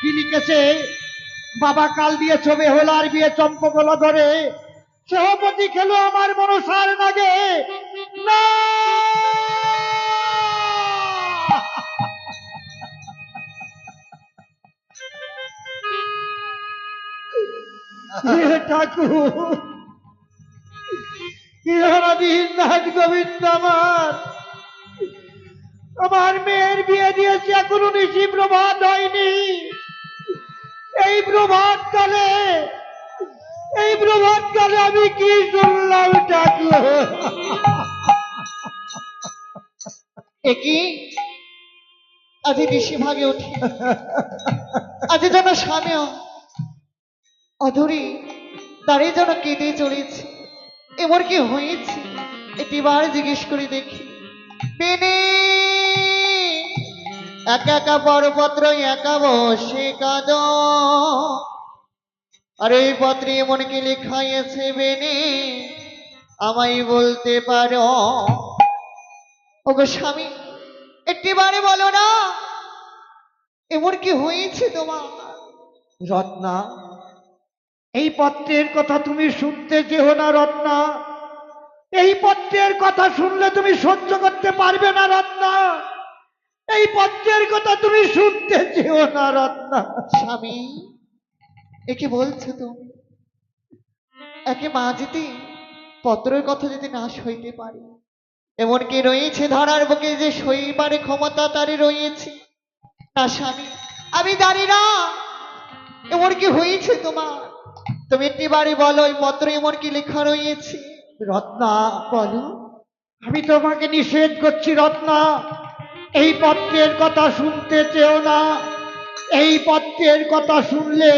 কি লিখেছে বাবা কাল দিয়ে ছবে হোলার বিয়ে চম্পকলা ধরে। সভাপতি খেলো আমার মনসার নাগে। ঠাকুর ইহারাধীন নাথ গোবিন্দ আমার। আমার মেয়ের বিয়ে দিয়েছি, এখনও নিশি প্রভাত হয়নি। এই প্রভাত কালে, এই প্রভাত কালে আমি কি শুনলাম ঠাকুর? একই আজ ঋষি ভাগে উঠি। আজ যেন স্বামীও অধরি তারই যেন কেঁদে চলেছে এমন কি হয়েছে? একটিবার জিজ্ঞেস করে দেখি। পেনে একা একা বড়পত্র একা বসে কাঁদ আর এই পত্রে এমন কি লেখাইছে বেনে, আমায় বলতে পারো। ওগো স্বামী, একটিবারে বলো না এমন কি হয়েছে তোমার। রত্না, এই পত্রের কথা তুমি শুনতে চেহ না, রত্না। এই পত্রের কথা শুনলে তুমি সহ্য করতে পারবে না, রত্না। এই পত্রের কথা তুমি শুনতে চেহ না রত্না। স্বামী একে বলছো তুমি? একে মা যদি পত্রের কথা যদি না সইতে পারে এমনকি রয়েছে ধরার বুকে যে সইবারে ক্ষমতা তারই রয়েছে। না স্বামী আমি জানি না। এমন কি হয়েছে তোমার। তুমি একটি বাড়ি বলো ওই পত্র এমন কি লেখা রয়েছে। রত্না বলো। আমি তোমাকে নিষেধ করছি রত্না। এই পত্রের কথা শুনতে চেও না। এই পত্রের কথা শুনলে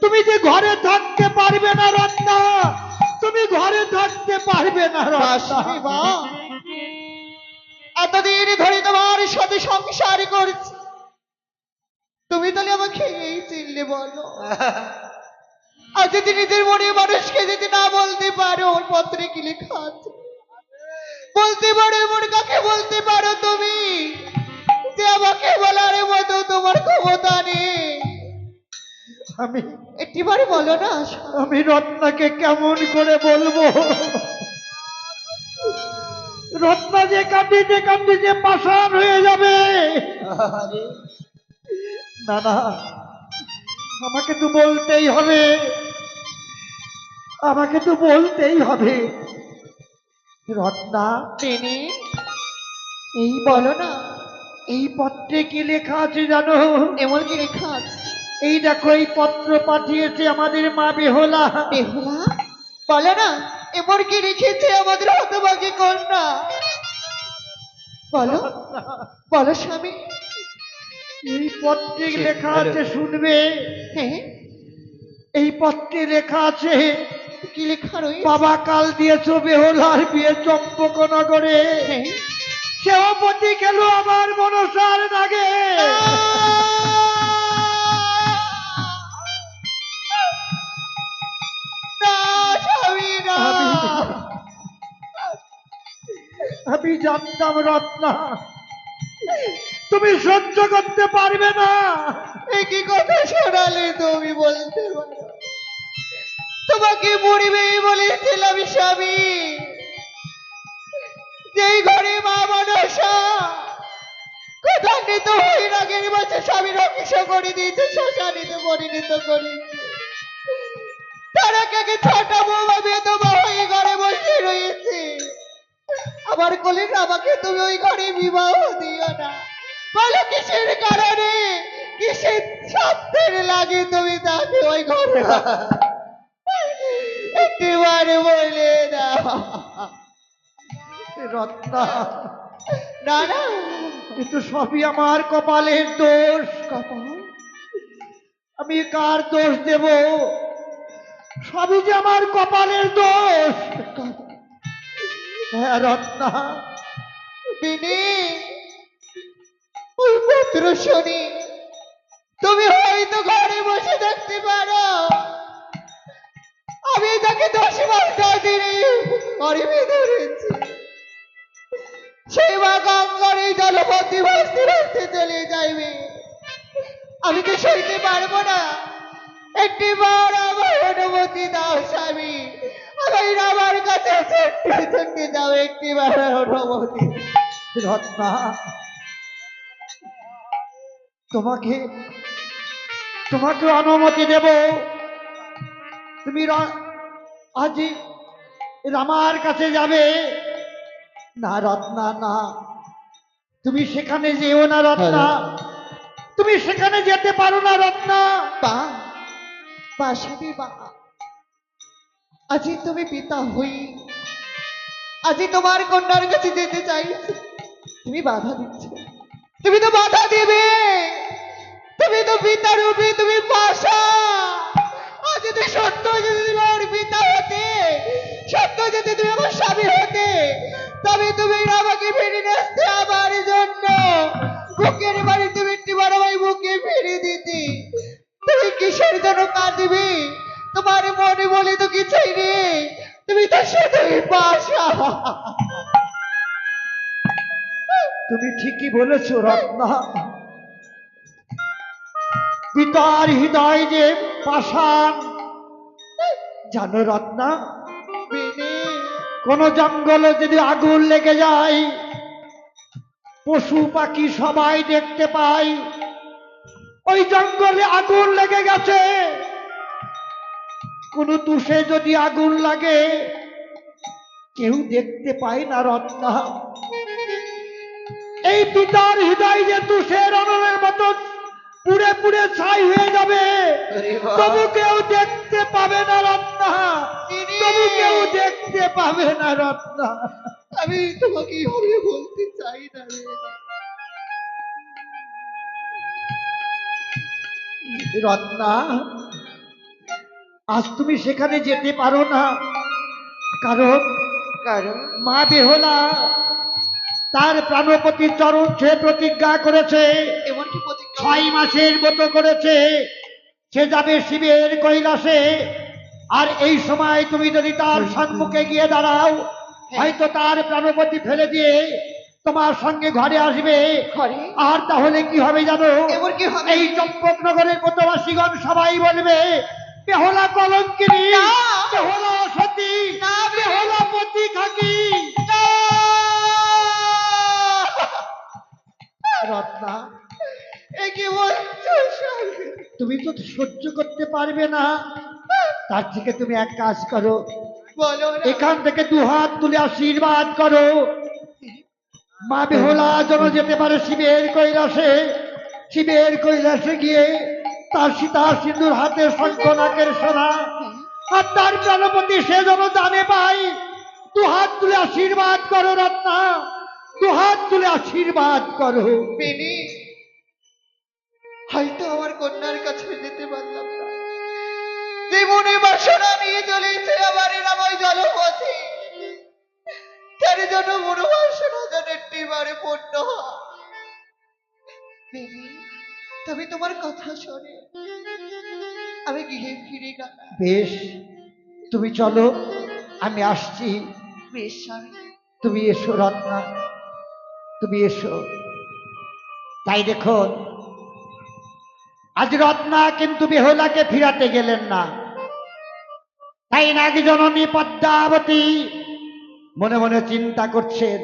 তুমি যে ঘরে থাকতে পারবে না, রত্না। তুমি ঘরে থাকতে পারবে না এতদিন ধরে তোমার সাথে সংসার করছি। তুমি তাহলে আমাকে এই চিনলে বলো। আজ যদি নিজের মনে মানুষকে যদি না বলতে পারো, ওর পত্রে কি লেখা আছে? বলতে পারো এমন কাকে বলতে পারো তুমি যে আমাকে বলার মতো তোমার ক্ষমতা নেই। আমি একটিবারে বলো না আমি রত্নাকে কেমন করে বলব? রত্না যে কাঁদিতে কাঁদিতে পাষাণ হয়ে যাবে। না না আমাকে তো বলতেই হবে। আমাকে তো বলতেই হবে। রত্না টেনে এই বলো না এই পত্রে কি লেখা আছে জানো? এমন কি লেখা আছে? এই দেখো এই পত্র পাঠিয়েছে আমাদের মা বেহলা। বেহুলা? বলো না এমন কি রেখেছে আমাদের হতভাগী কন্যা? বলো বলো স্বামী। এই পত্রে লেখা আছে শুনবে? হ্যাঁ। এই পত্রে লেখা আছে কি লেখা রয়েছে? বাবা কাল দিয়েছ বেহলার বিয়ে চম্পকনগরে। হ্যাঁ। সেবপতি গেল আমার মনসার নাগে। আমি- জানতাম রত্না তুমি সহ্য করতে পারবে না। কি কথা শোনালে তুমি বলতে পারো? তোমাকে মরিবেই বলেছিলাম স্বামী। যেই ঘরে মা মনসা কথান্বিত হয়ে বছর স্বামী রকিস করে দিয়েছে পরিণত তার আগে ছটা বৌমা হয়ে ঘরে বসে রয়েছে। কলির আমাকে তুমি ওই ঘরে বিবাহ দিও না। বলো কিসের কারণে? কিসের সত্যের লাগে তুমি তাকে ওই ঘরে একটিবারে বলে না। রত্না। না না। কিন্তু সবই আমার কপালের দোষ। কপাল? আমি কার দোষ দেব? সবই যে আমার কপালের দোষ। হ্যাঁ রত্না। বিনি ওই পত্র শুনি। তুমি হয়তো ঘরে বসে দেখতে পারো। আমি তাকে দশ মাস দিনে গরিবে ধরেছি সেই মা গঙ্গার এই জলপথে ভাসতে ভাসতে চলে যাইবে। আমি কি সইতে পারব না। একটি বার আমার অনুমতি দাও স্বামী। আমি আমার কাছে ছুটতে যাও একটি বার অনুমতি। রত্না, তোমাকে তোমাকে অনুমতি দেব। তুমি আজ রামার কাছে যাবে। না রত্না না। তুমি সেখানে যেও না রত্না। তুমি সেখানে যেতে পারো না রত্না। বা বা স্বামী বা। আজি তুমি পিতা হই। আজি তোমার কন্যার কাছে যেতে চাই। তুমি বাধা দিচ্ছ। তুমি তো বাধা দিবে। তুমি তো পিতা রূপে তুমি পাশা আজ যদি সত্য যদি তুমি আমার পিতা হতে, সত্য যদি তুমি আমার স্বামী হতে, তবে তুমি আমাকে ফিরে আসতে আমার জন্য। বুকের বাড়ি তুমি একটি বড় ভাই বুকে ফিরে দিতে। তুমি কিসের জন্য কাঁদবে? তোমার মনে বলে তো কিছুই নেই। তুমি তো শুধুই পাশা তুমি ঠিকই বলেছ, রত্না। পিতার হৃদয় যে পাষাণ জানো রত্না কোন জঙ্গলে যদি আগুন লেগে যায়, পশু পাখি সবাই দেখতে পায়। ওই জঙ্গলে আগুন লেগে গেছে। কোন তুষে যদি আগুন লাগে, কেউ দেখতে পায় না রত্না। এই পিতার হৃদয় যে তুষের অনলের মতো পুড়ে পুড়ে ছাই হয়ে যাবে। দেখতে পাবে না রত্না। আমি তোমাকে এইভাবে বলতে চাই না রে। রত্না আজ তুমি সেখানে যেতে পারো না। কারণ কারণ? মা বেহলা তার প্রাণপতি চরণ সে প্রতিজ্ঞা করেছে। ছয় মাসের মতো করেছে। সে যাবে শিবের কৈলাসে। আর এই সময় তুমি যদি তার সম্মুখে গিয়ে দাঁড়াও হয়তো তার প্রাণপতি ফেলে দিয়ে তোমার সঙ্গে ঘরে আসবে। আর তাহলে কি হবে জানো? এই চম্পকনগরের প্রতবাসীগণ সবাই বলবে বেহলা কলঙ্কিনী। বেহলা সতী না, বেহলা পতি খাকি। রত্না এ কি বলছো তুমি তো সহ্য করতে পারবে না। তার থেকে তুমি এক কাজ করো। এখান থেকে দু হাত তুলে আশীর্বাদ করো। মা বেহলা যেন যেতে পারে শিবের কৈলাসে। শিবের কৈলাসে গিয়ে তার সীতা সিন্ধুর হাতে শঙ্খ নাকের সোনা আর তার প্রাণপতি সে যেন জানে পাই দু হাত তুলে আশীর্বাদ করো রত্না। দু হাত তুলে আশীর্বাদ করো। হয়তো আমার কন্যার কাছে যেতে পারলাম জীবনে বাসনা নিয়ে চলেছে আমার এরাময় জলপথে। তার জন্য মনোবাসনা যেন একটিবারে পূর্ণ হয়। তবে তোমার কথা শোনে। আমি গৃহে ফিরে বেশ তুমি চলো আমি আসছি। বেশ স্বামী। তুমি এসো রত্না। তুমি এসো। তাই দেখুন আজ রত্না কিন্তু বেহলাকে ফিরাতে গেলেন না। তাই নাকি জননী পদ্মাবতী মনে মনে চিন্তা করছেন,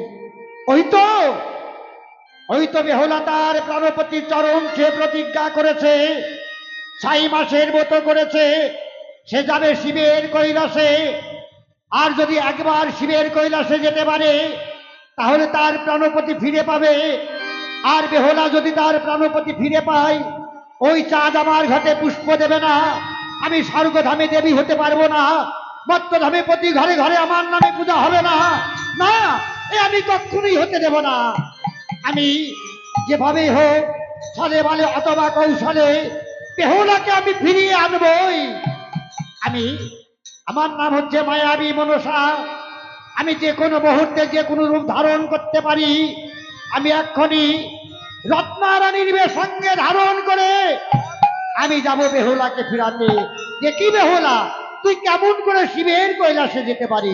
ওই তো ওই তো বেহলা তার প্রাণপতি চরণ সে প্রতিজ্ঞা করেছে ছাই মাসের মতো করেছে, সে যাবে শিবের কৈলাসে। আর যদি একবার শিবের কৈলাসে যেতে পারে, তাহলে তার প্রাণপতি ফিরে পাবে। আর বেহলা যদি তার প্রাণপতি ফিরে পায় ওই চাঁদ আমার ঘাটে পুষ্প দেবে না। আমি স্বর্গধামে দেবী হতে পারব না। মত্তধামে প্রতি ঘরে ঘরে আমার নামে পূজা হবে না। না, এ আমি কখনোই হতে দেব না। আমি যেভাবে হোক ছলে বলে অথবা কৌশলে বেহুলাকে আমি ফিরিয়ে আনবই। আমি, আমার নাম হচ্ছে মায়াবী মনসা। আমি যে কোনো মুহূর্তে যে কোনো রূপ ধারণ করতে পারি। আমি এক্ষুনি রত্নারানীর সঙ্গে ধারণ করে আমি যাব বেহুলাকে ফিরাতে। যে কি বেহুলা? তুই কেমন করে শিবের কৈলাসে যেতে পারিস?